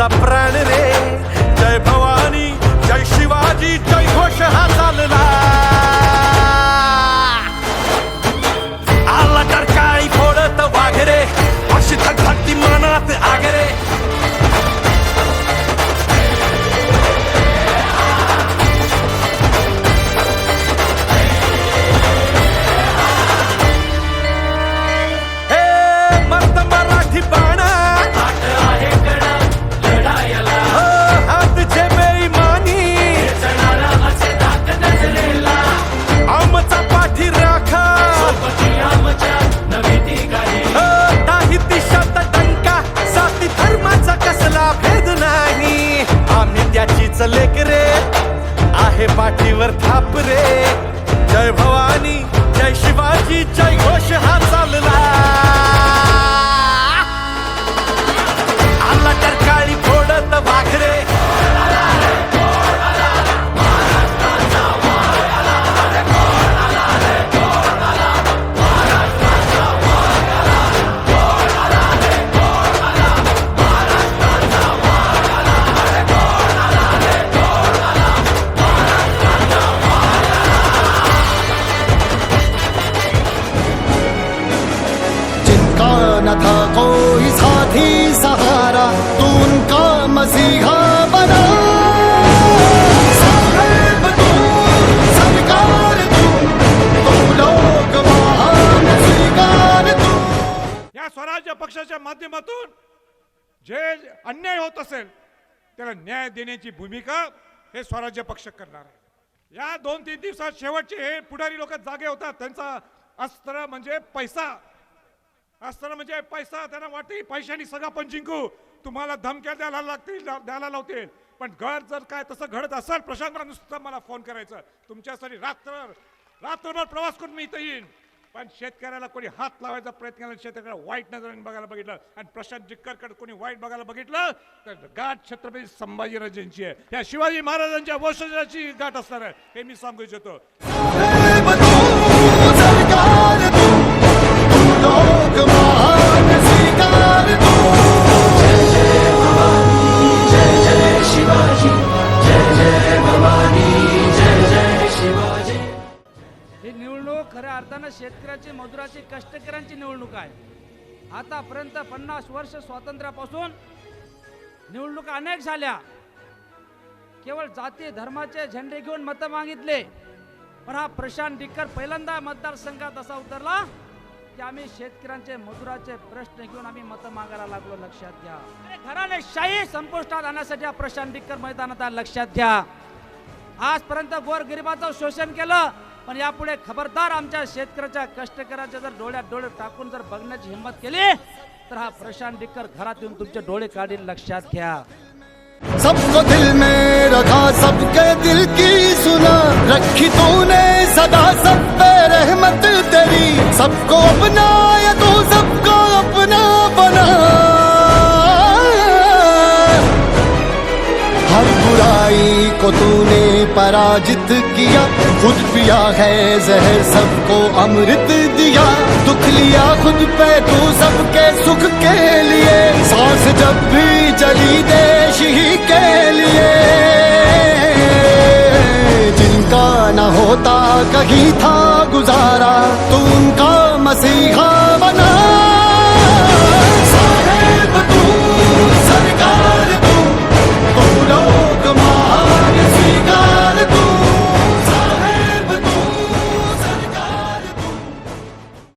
प्राण रे. जय भवानी जय शिवाजी जय घोष हा जय जय शिवाजी जय घोष हा चालला मसीहा बना। या स्वराज्य पक्षाच्या माध्यमातून जे अन्याय होत असेल त्याला न्याय देण्याची भूमिका हे स्वराज्य पक्ष करणार आहे. या दोन तीन दिवसात शेवटचे हे पुढारी लोक जागे होतात त्यांचा अस्त्र म्हणजे पैसा. अस्त्र म्हणजे पैसा त्यांना वाटते पैशाने सगळा पण जिंकू. तुम्हाला धमक्या द्यायला लागतील द्यायला लावतील. पण घर जर काय तसं घडत असेल प्रशांत मला नुसतं मला फोन करायचं. तुमच्यासाठी रात्र रात्रभर प्रवास करून मी इथं येईन. पण शेतकऱ्याला कोणी हात लावायचा प्रयत्न केला शेतकऱ्याला वाईट नजरेने बघायला बघितलं आणि प्रशांत जिक्करकडे कोणी वाईट बघायला बघितलं तर गाठ छत्रपती संभाजीराजांची आहे. या शिवाजी महाराजांच्या वंशजाची गाठ असणार आहे हे मी सांगू इच्छितो. खऱ्या अर्थानं शेतकऱ्याची मजुराची कष्टकऱ्यांची निवडणूक आहे. आतापर्यंत पन्नास वर्ष स्वातंत्र्यापासून निवडणुका अनेक झाल्या. केवळ जाती धर्माचे झेंडे घेऊन मतं मागितले. पण हा प्रशांत डिक्कर पहिल्यांदा मतदारसंघात असा उतरला की आम्ही शेतकऱ्यांचे मजुराचे प्रश्न घेऊन आम्ही मतं मागायला लागलो. लक्षात घ्या. घराने शाही संपुष्टात आणण्यासाठी हा प्रशांत डिक्कर मैदानात लक्षात घ्या. आजपर्यंत गोरगरिबाचं शोषण केलं. पण यापुढे खबरदार आमच्या शेतकऱ्याच्या कष्टकऱ्याच्या जर डोळ्यात डोळे टाकून जर बघण्याची हिंमत केली तर हा प्रशांत डिक्कर घरात येऊन तुमचे डोळे काढील लक्षात घ्या. सबको दिल में रखा सबके दिल की सुना रखी तूने सदा सब पे रहमत तेरी। सबको अपना को तूने पराजित किया। खुद पिया है जहर, सबको अमृत दिया। दुख लिया खुद पे, तू सबके सुख के लिए। सांस जब भी चली देश ही के लिए। जिनका न होता कहीं था गुजारा, तू उनका